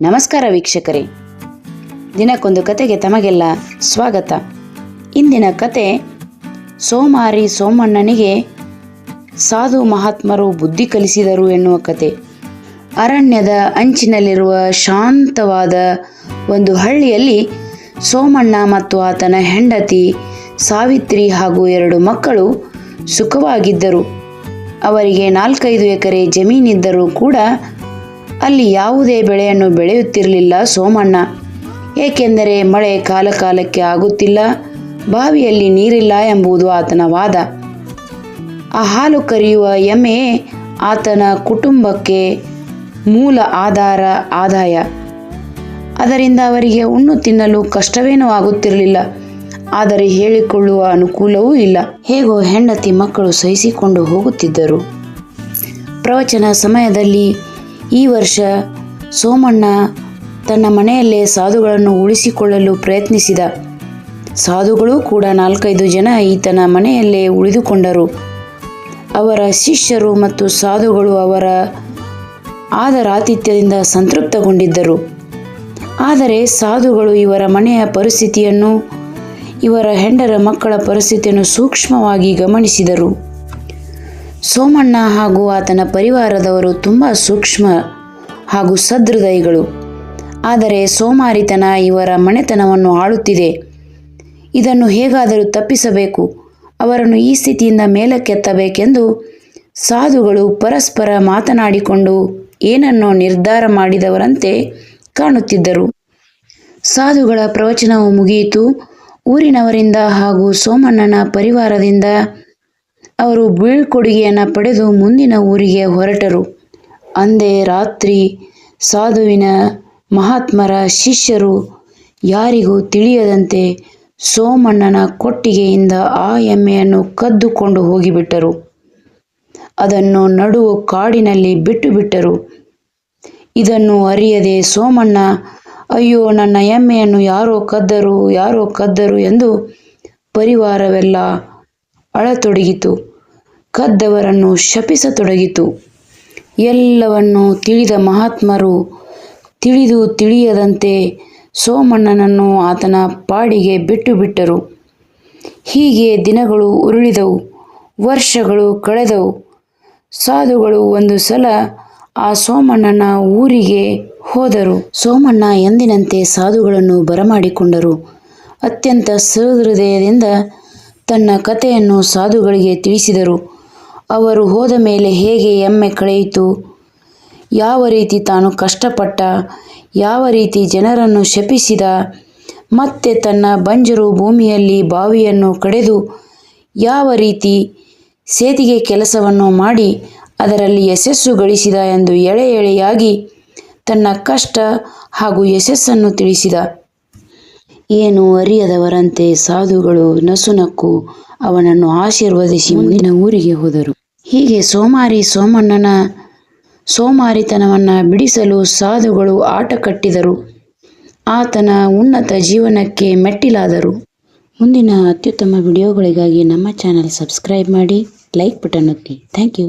ನಮಸ್ಕಾರ ವೀಕ್ಷಕರೇ. ದಿನಕ್ಕೊಂದು ಕತೆಗೆ ತಮಗೆಲ್ಲ ಸ್ವಾಗತ. ಇಂದಿನ ಕತೆ, ಸೋಮಾರಿ ಸೋಮಣ್ಣನಿಗೆ ಸಾಧು ಮಹಾತ್ಮರು ಬುದ್ಧಿ ಕಲಿಸಿದರು ಎನ್ನುವ ಕತೆ. ಅರಣ್ಯದ ಅಂಚಿನಲ್ಲಿರುವ ಶಾಂತವಾದ ಒಂದು ಹಳ್ಳಿಯಲ್ಲಿ ಸೋಮಣ್ಣ ಮತ್ತು ಆತನ ಹೆಂಡತಿ ಸಾವಿತ್ರಿ ಹಾಗೂ ಎರಡು ಮಕ್ಕಳು ಸುಖವಾಗಿದ್ದರು. ಅವರಿಗೆ ನಾಲ್ಕೈದು ಎಕರೆ ಜಮೀನಿದ್ದರೂ ಕೂಡ ಅಲ್ಲಿ ಯಾವುದೇ ಬೆಳೆಯನ್ನು ಬೆಳೆಯುತ್ತಿರಲಿಲ್ಲ ಸೋಮಣ್ಣ. ಏಕೆಂದರೆ ಮಳೆ ಕಾಲಕಾಲಕ್ಕೆ ಆಗುತ್ತಿಲ್ಲ, ಬಾವಿಯಲ್ಲಿ ನೀರಿಲ್ಲ ಎಂಬುದು ಆತನ ವಾದ. ಆ ಹಾಲು ಕರೆಯುವ ಎಮ್ಮೆ ಆತನ ಕುಟುಂಬಕ್ಕೆ ಮೂಲ ಆಧಾರ ಆದಾಯ. ಅದರಿಂದ ಅವರಿಗೆ ಉಣ್ಣು ತಿನ್ನಲು ಕಷ್ಟವೇನೂ ಆಗುತ್ತಿರಲಿಲ್ಲ, ಆದರೆ ಹೇಳಿಕೊಳ್ಳುವ ಅನುಕೂಲವೂ ಇಲ್ಲ. ಹೇಗೋ ಹೆಂಡತಿ ಮಕ್ಕಳು ಸಹಿಸಿಕೊಂಡು ಹೋಗುತ್ತಿದ್ದರು. ಪ್ರವಚನ ಸಮಯದಲ್ಲಿ ಈ ವರ್ಷ ಸೋಮಣ್ಣ ತನ್ನ ಮನೆಯಲ್ಲೇ ಸಾಧುಗಳನ್ನು ಉಳಿಸಿಕೊಳ್ಳಲು ಪ್ರಯತ್ನಿಸಿದ. ಸಾಧುಗಳು ಕೂಡ ನಾಲ್ಕೈದು ಜನ ಈತನ ಮನೆಯಲ್ಲೇ ಉಳಿದುಕೊಂಡರು. ಅವರ ಶಿಷ್ಯರು ಮತ್ತು ಸಾಧುಗಳು ಅವರ ಆದರಾತಿಥ್ಯದಿಂದ ಸಂತೃಪ್ತಗೊಂಡಿದ್ದರು. ಆದರೆ ಸಾಧುಗಳು ಇವರ ಮನೆಯ ಪರಿಸ್ಥಿತಿಯನ್ನು, ಇವರ ಹೆಂಡರ ಮಕ್ಕಳ ಪರಿಸ್ಥಿತಿಯನ್ನು ಸೂಕ್ಷ್ಮವಾಗಿ ಗಮನಿಸಿದರು. ಸೋಮಣ್ಣ ಹಾಗೂ ಆತನ ಪರಿವಾರದವರು ತುಂಬ ಸೂಕ್ಷ್ಮ ಹಾಗೂ ಸದೃದಯಿಗಳು. ಆದರೆ ಸೋಮಾರಿತನ ಇವರ ಮನೆತನವನ್ನು ಆಳುತ್ತಿದೆ. ಇದನ್ನು ಹೇಗಾದರೂ ತಪ್ಪಿಸಬೇಕು. ಅವರನ್ನು ಈ ಸ್ಥಿತಿಯಿಂದ ಮೇಲಕ್ಕೆತ್ತಬೇಕೆಂದು ಸಾಧುಗಳು ಪರಸ್ಪರ ಮಾತನಾಡಿಕೊಂಡು ಏನನ್ನೋ ನಿರ್ಧಾರ ಮಾಡಿದವರಂತೆ ಕಾಣುತ್ತಿದ್ದರು. ಸಾಧುಗಳ ಪ್ರವಚನವು ಮುಗಿಯಿತು. ಊರಿನವರಿಂದ ಹಾಗೂ ಸೋಮಣ್ಣನ ಪರಿವಾರದಿಂದ ಅವರು ಬೀಳ್ಕೊಡುಗೆಯನ್ನು ಪಡೆದು ಮುಂದಿನ ಊರಿಗೆ ಹೊರಟರು. ಅಂದೇ ರಾತ್ರಿ ಸಾಧುವಿನ ಮಹಾತ್ಮರ ಶಿಷ್ಯರು ಯಾರಿಗೂ ತಿಳಿಯದಂತೆ ಸೋಮಣ್ಣನ ಕೊಟ್ಟಿಗೆಯಿಂದ ಆ ಎಮ್ಮೆಯನ್ನು ಕದ್ದುಕೊಂಡು ಹೋಗಿಬಿಟ್ಟರು. ಅದನ್ನು ನಡುವು ಕಾಡಿನಲ್ಲಿ ಬಿಟ್ಟು ಬಿಟ್ಟರು ಇದನ್ನು ಅರಿಯದೆ ಸೋಮಣ್ಣ, ಅಯ್ಯೋ, ನನ್ನ ಎಮ್ಮೆಯನ್ನು ಯಾರೋ ಕದ್ದರು ಯಾರೋ ಕದ್ದರು ಎಂದು ಪರಿವಾರವೆಲ್ಲ ಅಳತೊಡಗಿತು. ಕದ್ದವರನ್ನು ಶಪಿಸತೊಡಗಿತು. ಎಲ್ಲವನ್ನು ತಿಳಿದ ಮಹಾತ್ಮರು ತಿಳಿದು ತಿಳಿಯದಂತೆ ಸೋಮಣ್ಣನನ್ನು ಆತನ ಪಾಡಿಗೆ ಬಿಟ್ಟು ಬಿಟ್ಟರು ಹೀಗೆ ದಿನಗಳು ಉರುಳಿದವು, ವರ್ಷಗಳು ಕಳೆದವು. ಸಾಧುಗಳು ಒಂದು ಸಲ ಆ ಸೋಮಣ್ಣನ ಊರಿಗೆ ಹೋದರು. ಸೋಮಣ್ಣ ಎಂದಿನಂತೆ ಸಾಧುಗಳನ್ನು ಬರಮಾಡಿಕೊಂಡರು. ಅತ್ಯಂತ ಸಹೃದಯದಿಂದ ತನ್ನ ಕಥೆಯನ್ನು ಸಾಧುಗಳಿಗೆ ತಿಳಿಸಿದರು. ಅವರು ಹೋದ ಮೇಲೆ ಹೇಗೆ ಎಮ್ಮೆ ಕಳೆಯಿತು? ಯಾವ ರೀತಿ ತಾನು ಕಷ್ಟಪಟ್ಟ? ಯಾವ ರೀತಿ ಜನರನ್ನು ಶಪಿಸಿದ? ಮತ್ತೆ ತನ್ನ ಬಂಜರು ಭೂಮಿಯಲ್ಲಿ ಬಾವಿಯನ್ನು ಕಡೆದು ಯಾವ ರೀತಿ ಸೇತಿಗೆ ಕೆಲಸವನ್ನು ಮಾಡಿ ಅದರಲ್ಲಿ ಯಶಸ್ಸು ಗಳಿಸಿದ ಎಂದು ಎಳೆ ಎಳೆಯಾಗಿ ತನ್ನ ಕಷ್ಟ ಹಾಗೂ ಯಶಸ್ಸನ್ನು ತಿಳಿಸಿದ. ಏನು ಅರಿಯದವರಂತೆ ಸಾಧುಗಳು ನಸುನಕ್ಕು ಅವನನ್ನು ಆಶೀರ್ವದಿಸಿ ಮುಂದಿನ ಊರಿಗೆ ಹೋದರು. ಹೀಗೆ ಸೋಮಾರಿ ಸೋಮಣ್ಣನ ಸೋಮಾರಿತನವನ್ನು ಬಿಡಿಸಲು ಸಾಧುಗಳು ಆಟ ಕಟ್ಟಿದರು. ಆತನ ಉನ್ನತ ಜೀವನಕ್ಕೆ ಮೆಟ್ಟಿಲಾದರು. ಮುಂದಿನ ಅತ್ಯುತ್ತಮ ವಿಡಿಯೋಗಳಿಗಾಗಿ ನಮ್ಮ ಚಾನಲ್ ಸಬ್ಸ್ಕ್ರೈಬ್ ಮಾಡಿ, ಲೈಕ್ ಬಟನ್ ಒತ್ತಿ. Thank you.